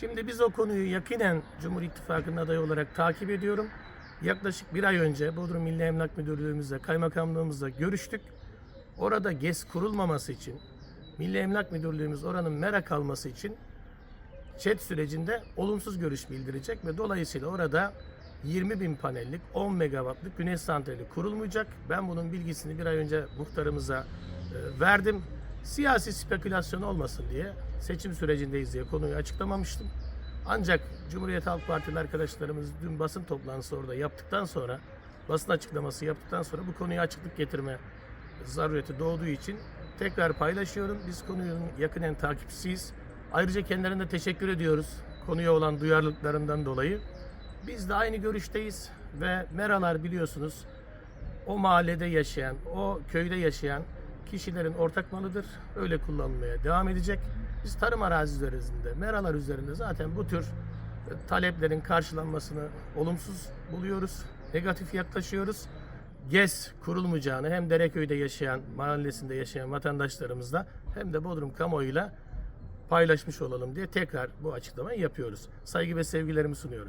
Şimdi biz o konuyu yakinen Cumhur İttifakı'nın adayı olarak takip ediyorum. Yaklaşık bir ay önce Bodrum Milli Emlak Müdürlüğümüzle, kaymakamlığımızla görüştük. Orada GES kurulmaması için, Milli Emlak Müdürlüğümüz oranın merak alması için chat sürecinde olumsuz görüş bildirecek ve dolayısıyla orada 20 bin panellik 10 megawattlık güneş santrali kurulmayacak. Ben bunun bilgisini bir ay önce muhtarımıza e, verdim. Siyasi spekülasyon olmasın diye seçim sürecindeyiz diye konuyu açıklamamıştım. Ancak Cumhuriyet Halk Partili arkadaşlarımız dün basın toplantısı orada yaptıktan sonra basın açıklaması yaptıktan sonra bu konuya açıklık getirme zarureti doğduğu için tekrar paylaşıyorum. Biz konunun yakinen takipçisiyiz. Ayrıca kendilerine teşekkür ediyoruz konuya olan duyarlılıklarından dolayı. Biz de aynı görüşteyiz ve meralar biliyorsunuz o mahallede yaşayan, o köyde yaşayan kişilerin ortak malıdır. Öyle kullanılmaya devam edecek. Biz tarım arazileri üzerinde, meralar üzerinde zaten bu tür e, taleplerin karşılanmasını olumsuz buluyoruz. Negatif yaklaşıyoruz. GES kurulmayacağını hem Dereköy'de yaşayan, mahallesinde yaşayan vatandaşlarımızla hem de Bodrum kamuoyuyla paylaşmış olalım diye tekrar bu açıklamayı yapıyoruz. Saygı ve sevgilerimi sunuyorum.